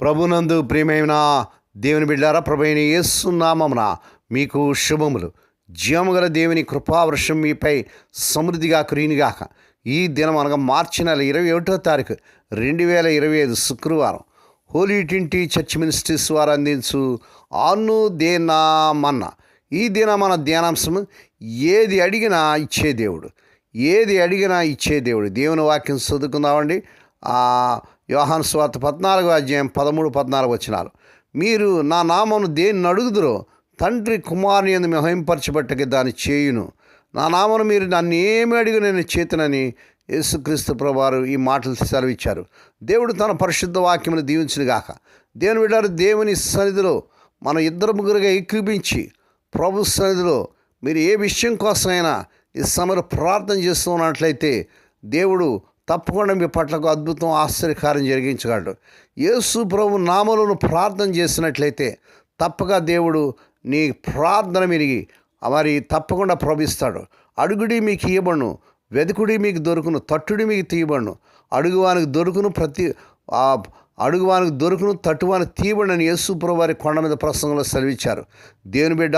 ప్రభునందు ప్రియమైన దేవుని బిడ్డారా ప్రభుని ఏసునామమున మీకు శుభములు. జీవము గల దేవుని కృపావృషం మీపై సమృద్ధిగా కురినిగాక ఈ దినం అనగా మార్చి నెల ఇరవై ఒకటో తారీఖు రెండు వేల ఇరవై ఐదు శుక్రవారం హోలీ ట్వంటీ చర్చ్ మినిస్ట్రీస్ వారు అందించు అన్ను దేనామన్న ఈ దిన మన ధ్యానాంశం ఏది అడిగినా ఇచ్చే దేవుడు. ఏది అడిగినా ఇచ్చే దేవుడు. దేవుని వాక్యం చదువుకుందామండి. యోహాను స్వార్థ పద్నాలుగో అధ్యాయం పదమూడు పద్నాలుగు వచ్చినారు మీరు నా నామను దేన్ని అడుగుదురో తండ్రి కుమారుని ఎందు మహింపరచబట్టకి దాన్ని చేయును. నా నామను మీరు నన్ను ఏమి అడిగి నేను చేతునని యేసుక్రీస్తు ప్రభువారు ఈ మాటలు సెలవిచ్చారు. దేవుడు తన పరిశుద్ధ వాక్యమును దీవించునుగాక దేవుని విడారు దేవుని సన్నిధిలో మన ఇద్దరు ముగ్గురుగా ఏకీపించి ప్రభు సన్నిధిలో మీరు ఏ విషయం కోసమైనా ఈ సమయంలో ప్రార్థన చేస్తున్నట్లయితే దేవుడు తప్పకుండా మీ పట్లకు అద్భుతం ఆశ్చర్యకారం జరిగించగలడు. యేసు ప్రభు నామలను ప్రార్థన చేసినట్లయితే తప్పక దేవుడు నీ ప్రార్థన మెరిగి మరి తప్పకుండా ప్రభిస్తాడు అడుగుడి మీకు ఇవ్వబడును వెతుకుడి మీకు దొరుకును తట్టుడి మీకు తీయబడును. అడుగువానికి దొరుకును ప్రతి అడుగువానికి దొరుకును తట్టువానికి తీయబడని యేసుప్రభు వారి కొండ మీద ప్రసంగంలో సెలవిచ్చారు. దేవుని బిడ్డ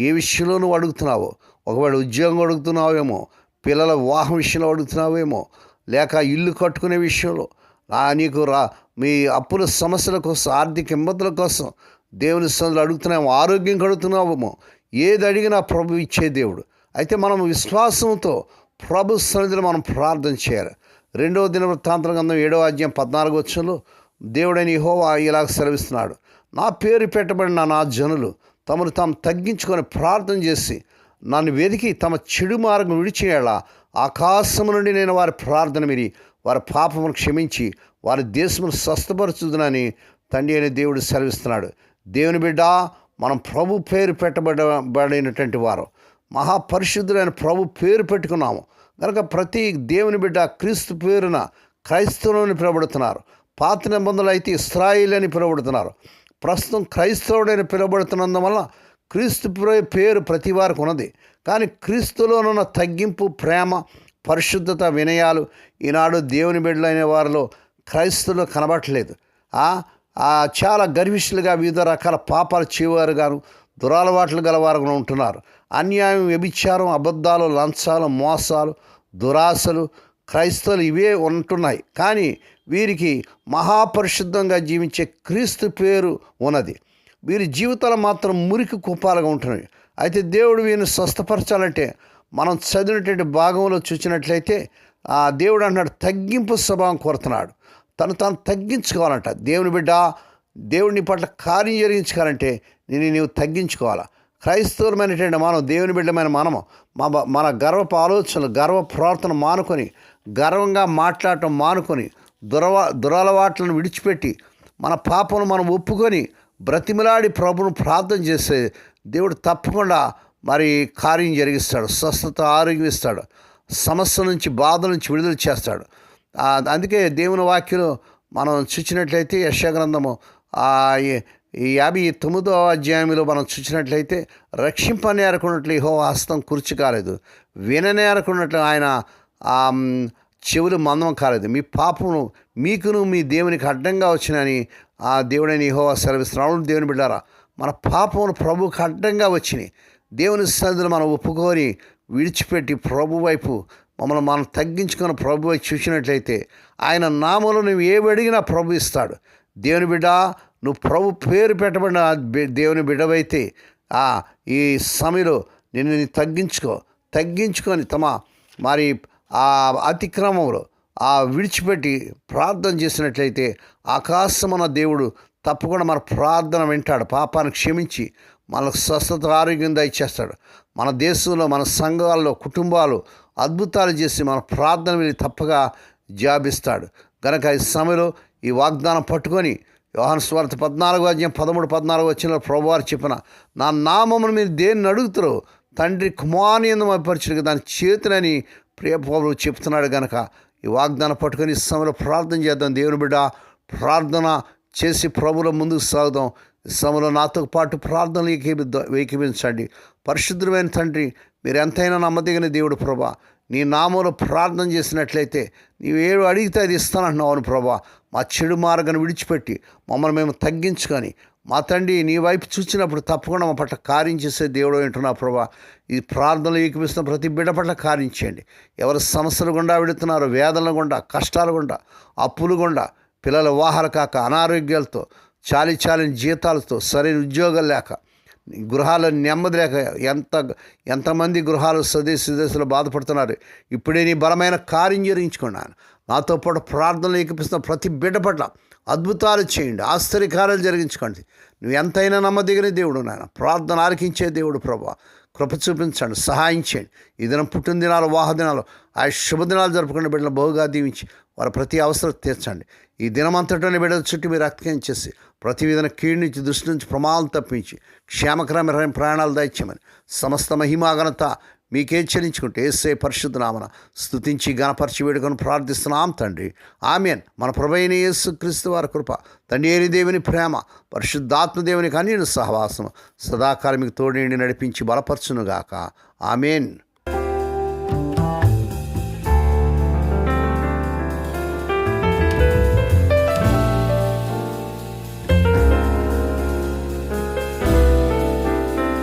ఏ విషయంలో నువ్వు అడుగుతున్నావో? ఒకవేళ ఉద్యోగం అడుగుతున్నావేమో? పిల్లల వివాహం విషయంలో అడుగుతున్నావేమో? లేక ఇల్లు కట్టుకునే విషయంలో నీకు రా మీ అప్పుల సమస్యల కోసం ఆర్థిక ఇబ్బందుల కోసం దేవుని సందులు అడుగుతున్నాము ఆరోగ్యం కడుగుతున్నావేమో ఏది అడిగినా ప్రభు ఇచ్చే దేవుడు. అయితే మనం విశ్వాసంతో ప్రభు సన్నిధిలో మనం ప్రార్థన చేయాలి. రెండవ దిన వృత్తాంతర గ్రంథం ఏడవ అధ్యాయం పద్నాలుగు వచ్చంలో దేవుడైన హోవా ఇలాగ సెలవిస్తున్నాడు నా పేరు పెట్టబడిన నా జనులు తమను తాము తగ్గించుకొని ప్రార్థన చేసి నన్ను వెతికి తమ చెడు మార్గం విడిచేయాలా ఆకాశము నుండి నేను వారి ప్రార్థన విని వారి పాపమును క్షమించి వారి దేశమును స్వస్థపరచుదునని తండ్రి అనే దేవుడు సెలవిస్తున్నాడు. దేవుని బిడ్డ మనం ప్రభు పేరు పెట్టబడబడినటువంటి వారు. మహాపరిశుద్ధులైన ప్రభు పేరు పెట్టుకున్నాము. కనుక ప్రతి దేవుని బిడ్డ క్రీస్తు పేరున క్రైస్తవులని పిలువబడుతున్నారు. పాత నిబంధనలు అయితే ఇస్రాయిల్ అని పిలువబడుతున్నారు. ప్రస్తుతం క్రైస్తవుడని పిలువబడుతున్నందువల్ల క్రీస్తు పేరు ప్రతి వారికి ఉన్నది. కానీ క్రీస్తులోనున్న తగ్గింపు ప్రేమ పరిశుద్ధత వినయాలు ఈనాడు దేవుని బిడ్డలైన వారిలో క్రైస్తవులు కనబడట్లేదు. చాలా గర్విష్ఠులుగా వివిధ రకాల పాపాలు చేయవారు గాను దురలవాట్లు గలవారుగా ఉంటున్నారు. అన్యాయం వ్యభిచారం అబద్ధాలు లంచాలు మోసాలు దురాశలు క్రైస్తవులు ఇవే ఉంటున్నాయి. కానీ వీరికి మహాపరిశుద్ధంగా జీవించే క్రీస్తు పేరు ఉన్నది. వీరి జీవితాలు మాత్రం మురికి కుప్పాలుగా ఉంటున్నాయి. అయితే దేవుడు వీరిని స్వస్థపరచాలంటే మనం చదివినటువంటి భాగంలో చూసినట్లయితే ఆ దేవుడు అంటున్నాడు తగ్గింపు స్వభావం కోరుతున్నాడు. తను తాను తగ్గించుకోవాలంట. దేవుని బిడ్డ దేవుడిని పట్ల కార్యం జరిగించుకోవాలంటే నేను నీవు తగ్గించుకోవాలా? క్రైస్తవులమైనటువంటి మనం దేవుని బిడ్డమైన మనము మా మన గర్వపు ఆలోచనలు గర్వ ప్రవర్తన మానుకొని గర్వంగా మాట్లాడటం మానుకొని దురవా దురలవాట్లను విడిచిపెట్టి మన పాపను మనం ఒప్పుకొని బ్రతిమలాడి ప్రభును ప్రార్థన చేస్తే దేవుడు తప్పకుండా మరి కార్యం జరిగిస్తాడు స్వస్థత ఆరోగ్యం ఇస్తాడు సమస్య నుంచి బాధ నుంచి విడుదల చేస్తాడు. అందుకే దేవుని వాక్యలు మనం చూసినట్లయితే యశగ్రంథము ఈ- యాభై తొమ్మిదో అధ్యాయంలో మనం చూసినట్లయితే రక్షింపనేరకున్నట్లు ఇహో హస్తం కుర్చి కాలేదు. విననేరకున్నట్లు ఆయన చెవులు మందం కాలేదు. మీ పాపమును మీకును మీ దేవునికి అడ్డంగా వచ్చినని ఆ దేవుడైన ఇహో సెలవిస్తున్నాడు దేవుని బిడ్డారా మన పాపమును ప్రభుకు అడ్డంగా వచ్చినాయి. దేవుని సన్నిధిని మనం ఒప్పుకొని విడిచిపెట్టి ప్రభు వైపు మమ్మల్ని మనం తగ్గించుకొని ప్రభు వైపు చూసినట్లయితే ఆయన నామంలో నువ్వు ఏవి అడిగినా ప్రభు ఇస్తాడు. దేవుని బిడ్డ నువ్వు ప్రభు పేరు పెట్టబడిన దేవుని బిడ్డవైతే ఆ, ఈ సమయంలో నిన్ను నీ తగ్గించుకో. తగ్గించుకొని తమ మరి ఆ అతిక్రమంలో ఆ విడిచిపెట్టి ప్రార్థన చేసినట్లయితే ఆకాశమన్న దేవుడు తప్పకుండా మన ప్రార్థన వింటాడు. పాపాన్ని క్షమించి మనకు స్వస్థత ఆరోగ్యం దయచేస్తాడు. మన దేశంలో మన సంఘాల్లో కుటుంబాలు అద్భుతాలు చేసి మన ప్రార్థన విని తప్పగా జాబిస్తాడు గనక ఈ సమయంలో ఈ వాగ్దానం పట్టుకొని యోహాను స్వార్థ పద్నాలుగు అధ్యాయం పదమూడు పద్నాలుగు వచ్చిన ప్రభువారు చెప్పిన నా నామమును మీరు దేన్ని అడుగుతారో తండ్రి కుమారుని ఎందు మపరిచిన దాని చేతునని ప్రియపౌరులు చెప్తున్నాడు కనుక ఈ వాగ్దానం పట్టుకొని ఈ సమయంలో ప్రార్థన చేద్దాం. దేవుని బిడ్డ ప్రార్థన చేసి ప్రభుల ముందుకు సాగుదాం. ఈ సమయంలో నాతో పాటు ప్రార్థనలు ఏకీబిద్ద ఏకీభించండి. పరిశుద్ధమైన తండ్రి మీరు ఎంతైనా నమ్మదగిన దేవుడు ప్రభా. నీ నామంలో ప్రార్థన చేసినట్లయితే నీవు అడిగితే అది ఇస్తానంటున్నావు అవును ప్రభా. మా చెడు మార్గాన్ని విడిచిపెట్టి మమ్మల్ని మేము తగ్గించుకొని మా తండ్రి నీ వైపు చూసినప్పుడు తప్పకుండా మా పట్ల కార్యం చేసే దేవుడు వింటున్నా ప్రభా. ఈ ప్రార్థనలు ఏకిపిస్తున్న ప్రతి బిడ్డ పట్ల కార్యం చేయండి. ఎవరు సమస్యలు గుండా వెడుతున్నారో వేదనలు గుండా కష్టాలు గుండా అప్పులు గుండా పిల్లల వాహాలు కాక అనారోగ్యాలతో చాలి చాలిన జీతాలతో సరైన ఉద్యోగాలు లేక గృహాలు నెమ్మది లేక ఎంత ఎంతమంది గృహాలు స్వదేశ విదేశాలు బాధపడుతున్నారు. ఇప్పుడే నీ బలమైన కార్యం జరిగించుకున్నాను నాతో పాటు ప్రార్థనలు ఎక్కిపిస్తున్న ప్రతి బిడ్డ పట్ల అద్భుతాలు చేయండి ఆశ్చర్యకార్యాలు జరిగించుకోండి. నువ్వు ఎంతైనా నమ్మదగిన దేవుడు నాయన. ప్రార్థన ఆలకించే దేవుడు ప్రభా. కృప చూపించండి సహాయం చేయండి. ఈ దినం పుట్టిన దినాలు వాహ దినాలు ఆ శుభదినాలు జరుపుకున్న బిడ్డలు బహుగా దీవించి వారి ప్రతి అవసరం తీర్చండి. ఈ దినమంతటోని బిడ్డల చుట్టూ మీరు అత్యం చేసి ప్రతి విధంగా కీడు నుంచి దృష్టి నుంచి ప్రమాదం తప్పించి క్షేమకరమైన ప్రయాణాలు దయచేయమని సమస్త మహిమాగనత మీకే చెల్లించుకుంటే ఏసే పరిశుద్ధనామన స్థుతించి స్తుతించి గణపరిచి వేడుకొని ప్రార్థిస్తున్నాం తండ్రి. ఆమెన్. మన ప్రభైన యేసు క్రీస్తు వారి కృప తండ్రి ఏరి దేవుని ప్రేమ పరిశుద్ధాత్మ దేవునికి అన్యుని సహవాసం సదాకాలం మీకు తోడేండి నడిపించి బలపరచునుగాక. ఆమెన్.